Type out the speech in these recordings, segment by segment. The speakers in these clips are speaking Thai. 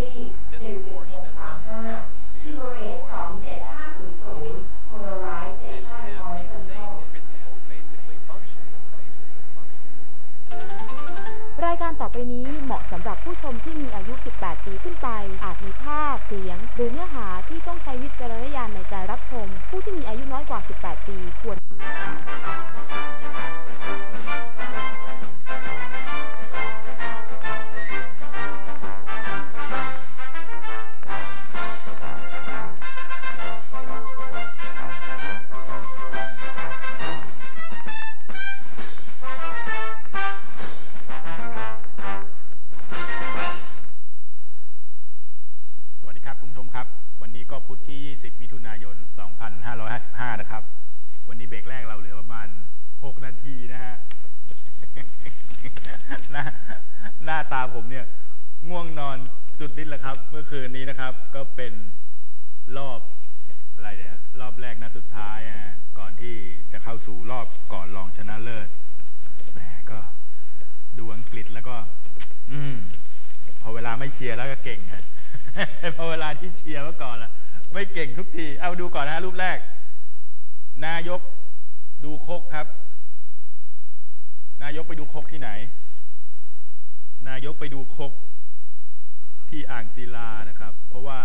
ซี่หนึ่งหนึ่งหกสามห้าซิโบเรตสองเจ็ดห้าศูนย์ศูนย์โพลาไรเซชัน have these horizontal same principles basically function. รายการต่อไปนี้เหมาะสำหรับผู้ชมที่มีอายุ 18 ปีขึ้นไป อาจมีภาพ เสียง หรือเนื้อหาที่ต้องใช้วิจารณญาณในการรับชม ผู้ที่มีอายุน้อยกว่า 18 ปี วันนี้ก็พุธที่ 20 มิถุนายน 2555 นะครับ วันนี้เบรกแรกเราเหลือประมาณ 6 นาทีนะฮะหน้าหน้าตาผมเนี่ย ง่วงนอนจุดนิดแหละครับ เมื่อคืนนี้นะครับ ก็เป็นรอบอะไรเนี่ยรอบแรกนัดสุดท้ายฮะก่อนที่จะเข้าสู่รอบก่อนรองชนะเลิศแหมก็ดูอังกฤษแล้วก็ อืมพอเวลาไม่เชียร์แล้วก็เก่งไง พอเวลาที่เชียร์เมื่อก่อนล่ะ ไม่เก่งทุกที เอาดูก่อนนะรูปแรก นายกดูคกครับ นายกไปดูคกที่ไหน นายกไปดูคกที่อ่างศิลานะครับ เพราะว่า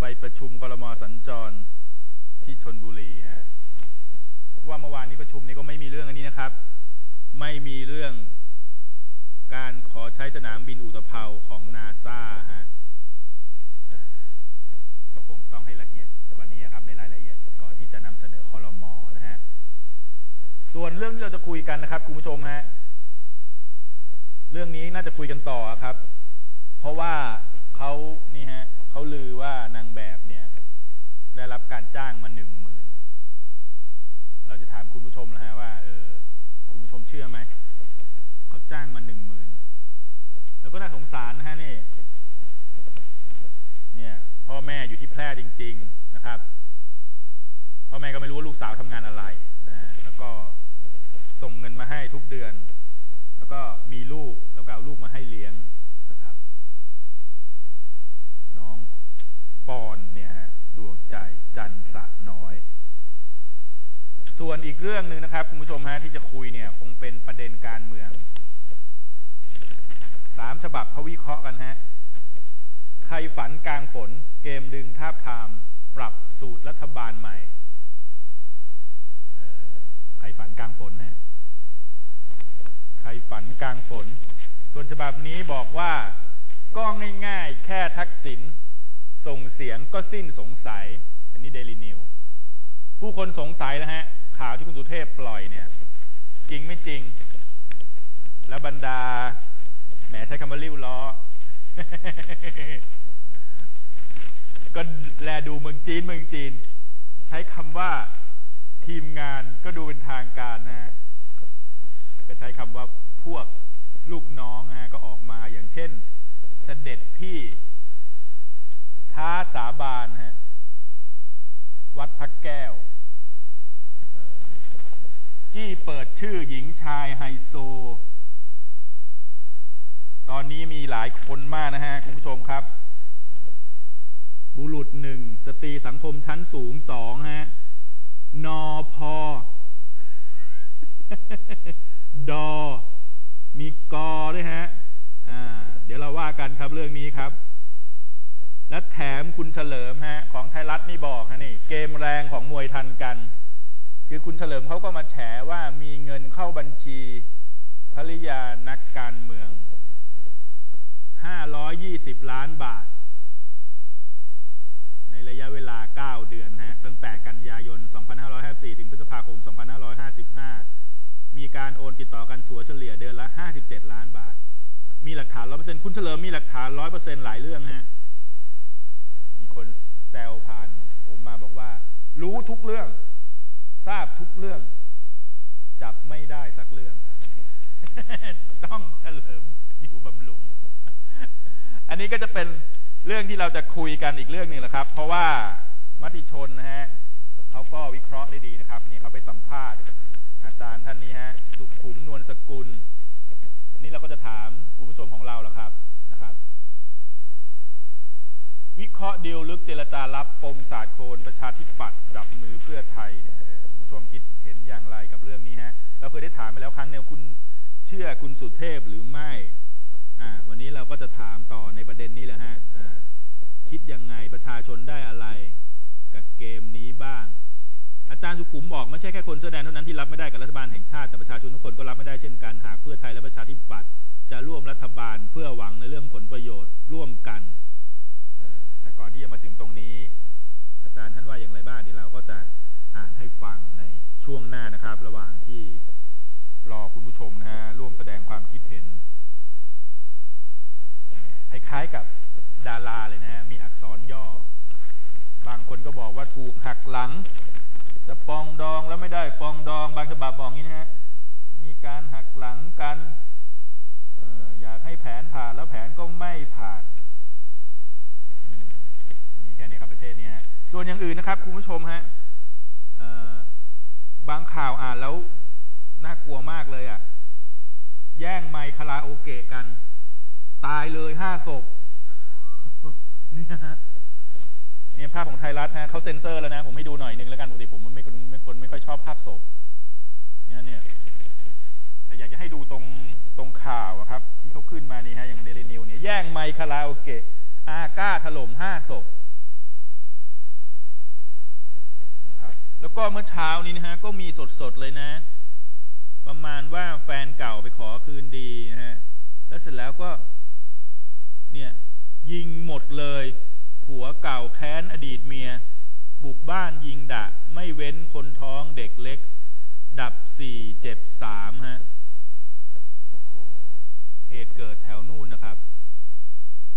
ไปประชุมครมสัญจรที่ชนบุรีฮะว่าเมื่อวานนี้ประชุมนี้ก็ไม่มีเรื่องอันนี้นะครับ ไม่มีเรื่อง การขอใช้สนามบินอุตภเปาของนาซาฮะก็คงต้องให้ละเอียดกว่านี้ครับในรายละเอียดก่อนที่จะนำเสนอคอรมอนะฮะส่วนเรื่องที่เราจะคุยกันนะครับคุณผู้ชมฮะเรื่องนี้น่าจะคุยกันต่อครับ เพราะว่าเขานี่ฮะเขาลือว่านางแบบเนี่ยได้รับการจ้างมาหนึ่งหมื่นเราจะถามคุณผู้ชมนะฮะว่าเออคุณผู้ชมเชื่อไหม เขาจ้างมาหนึ่งหมื่นแล้วก็น่าสงสารนะฮะนี่เนี่ยพ่อแม่อยู่ที่แพร่จริง ๆนะครับพ่อแม่ก็ไม่รู้ว่าลูกสาวทำงานอะไรนะฮะแล้วก็ส่งเงินมาให้ทุกเดือน แล้วก็มีลูกแล้วก็เอาลูกมาให้เลี้ยงนะครับ น้องปอนเนี่ยฮะดวงใจจันสะน้อย ส่วนอีกเรื่องหนึ่งนะครับคุณผู้ชมฮะที่จะคุยเนี่ย คงเป็นประเด็นการเมือง สามฉบับเขาวิเคราะห์กันฮะ ใครฝันกลางฝน เกมดึงทาบทาม ปรับสูตรรัฐบาลใหม่ใครฝันกลางฝนฮะ ใครฝันกลางฝน ส่วนฉบับนี้บอกว่าก็ง่ายๆ แค่ทักษิณส่งเสียงก็สิ้นสงสัย อันนี้เดลินิวผู้คนสงสัยแล้วฮะ ข่าวที่คุณสุเทพปล่อยเนี่ย จริงไม่จริง แล้วบรรดา มใช้คำว่าริ้วล้อ ก็แลดูเมืองจีนเมืองจีน ใช้คำว่าทีมงานก็ดูเป็นทางการนะฮะก็ใช้คำว่าพวกลูกน้องนะฮะก็ออกมาอย่างเช่นเสด็จพี่ ท้าสาบานฮะวัดพระแก้วจี้เปิดชื่อหญิงชายไฮโซ ตอนนี้มีหลายคนมากนะฮะคุณผู้ชมครับ บุรุษหนึ่งสตรีสังคมชั้นสูงสองฮะนอพอดอ มีกอด้วยฮะอ่าเดี๋ยวเราว่ากันครับเรื่องนี้ครับ และแถมคุณเฉลิมฮะ ของไทยรัฐนี่บอกฮะนี่ เกมแรงของมวยทันกัน คือคุณเฉลิมเขาก็มาแฉว่ามีเงินเข้าบัญชีภริยานักการเมือง 520 ล้านบาท ในระยะเวลา 9 เดือนนะฮะตั้งแต่กันยายน 2554 ถึงพฤษภาคม 2555 มีการโอนติดต่อกันถัวเฉลี่ยเดือนละ 57 ล้านบาท มีหลักฐาน 100%คุณเฉลิมมีหลักฐาน 100%หลายเรื่องฮะมีคนแซวผ่าน ผมมาบอกว่า รู้ทุกเรื่อง ทราบทุกเรื่อง จับไม่ได้สักเรื่องครับต้องเฉลิมอยู่บำรุง อันนี้ก็จะเป็นเรื่องที่เราจะคุยกันอีกเรื่องหนึ่งแหละครับ เพราะว่ามติชนนะฮะเขาก็วิเคราะห์ได้ดีนะครับเนี่ยเขาไปสัมภาษณ์ อาจารย์ท่านนี้ฮะสุขุมนวลสกุลวันนี้เราก็จะถามคุณผู้ชมของเราละครับนะครับ วิเคราะห์ดิวลึกเจรจารับปมศาสตร์โคนประชาธิปัตย์จับมือเพื่อไทยเนี่ยคุณผู้ชมคิดเห็นอย่างไรกับเรื่องนี้ฮะเราเคยได้ถามไปแล้วครั้งหนึงคุณเชื่อคุณสุเทพหรือไม่ อ่าวันนี้เราก็จะถามต่อในประเด็นนี้แหละฮะคิดยังไงประชาชนได้อะไร กับเกมนี้บ้าง อาจารย์สุขุมบอกไม่ใช่แค่คนเสื้อแดงเท่านั้นที่รับไม่ได้กับรัฐบาลแห่งชาติแต่ประชาชนทุกคนก็รับไม่ได้เช่นกันหากเพื่อไทยและประชาธิปัตย์จะร่วมรัฐบาลเพื่อหวังในเรื่องผลประโยชน์ร่วมกันแต่ก่อนที่จะมาถึงตรงนี้ อาจารย์ท่านว่าอย่างไรบ้างเดี๋ยวเราก็จะอ่านให้ฟังในช่วงหน้านะครับ ระหว่างที่รอคุณผู้ชมนะฮะร่วมแสดงความคิดเห็น คล้ายๆกับดาราเลยนะฮะมีอักษรย่อ บางคนก็บอกว่าถูกหักหลัง จะปองดองแล้วไม่ได้ปองดอง บางฉบับบอกงี้นะฮะ มีการหักหลังกันอออยากให้แผนผ่านแล้วแผนก็ไม่ผ่าน มีแค่นี้ครับประเทศนี้ฮะ ส่วนอย่างอื่นนะครับคุณผู้ชมฮะบางข่าวอ่านแล้วน่ากลัวมากเลยอะ แย่งไมค์คาราโอเกะกัน ตายเลยห้าศพเนี่ยฮะเนี่ยภาพของไทยรัฐนะเขาเซ็นเซอร์แล้วนะ ผมให้ดูหน่อยหนึ่งแล้วกันปกติผมไม่คนไม่คนไม่ค่อยชอบภาพศพเนี่ยเนี่ยแต่อยากจะให้ดูตรงตรงข่าวครับ ที่เขาขึ้นมานี่ฮะอย่างเดลินิวเนี่ยแย่งไมค์คาราโอเกะอาก้าถล่มห้าศพนะครับแล้วก็เมื่อเช้านี้นะฮะก็มีสดๆเลยนะ ประมาณว่าแฟนเก่าไปขอคืนดีนะฮะแล้วเสร็จแล้วก็ เนี่ยยิงหมดเลย ผัวเก่าแค้นอดีตเมีย บุกบ้านยิงดะ ไม่เว้นคนท้องเด็กเล็ก ดับสี่เจ็บสามฮะโอ้โหเหตุเกิดแถวนู่นนะครับ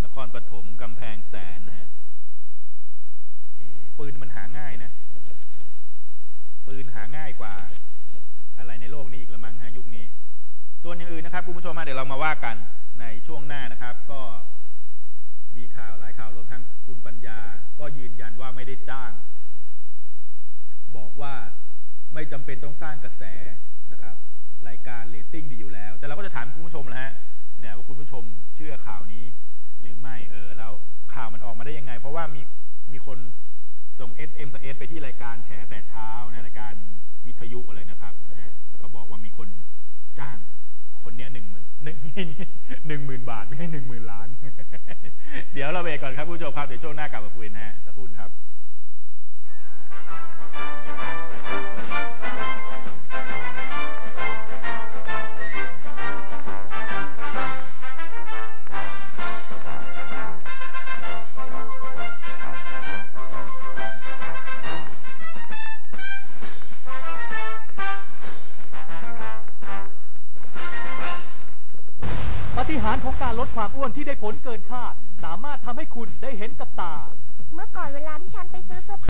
นครปฐมกำแพงแสนนะฮะเอ๊ะปืนมันหาง่ายนะ ปืนหาง่ายกว่า อะไรในโลกนี้อีกละมั้งฮะยุคนี้ ส่วนอย่างอื่นนะครับคุณผู้ชมฮะเดี๋ยวเรามาว่ากันในช่วงหน้านะครับ ก็ มีข่าวหลายข่าวรวมทั้งคุณปัญญาก็ยืนยันว่าไม่ได้จ้าง บอกว่าไม่จำเป็นต้องสร้างกระแสนะครับ รายการเรตติ้งดีอยู่แล้ว แต่เราก็จะถามคุณผู้ชมนะฮะเนี่ยว่าคุณผู้ชมเชื่อข่าวนี้ หรือไม่เออ แล้วข่าวมันออกมาได้ยังไง เพราะว่ามีมีคนส่ง SM สไปที่รายการแฉแต่เช้านะรายการวิทยุอะไรนะครับนะฮะแล้วก็บอกว่ามีคนจ้าง คนเนี้ยหนึ่งหมื่นหนึ่งหนึ่งหมื่นบาทไม่ให้หนึ่งหมื่นล้าน เดี๋ยวเราเบรกก่อนครับผู้ชมครับ เดี๋ยวช่วงหน้ากลับมาคุยนะฮะ การลดความอ้วนที่ได้ผลเกินคาด สามารถทำให้คุณได้เห็นกับตา เมื่อก่อนเวลาที่ฉันไปซื้อเสื้อผ้า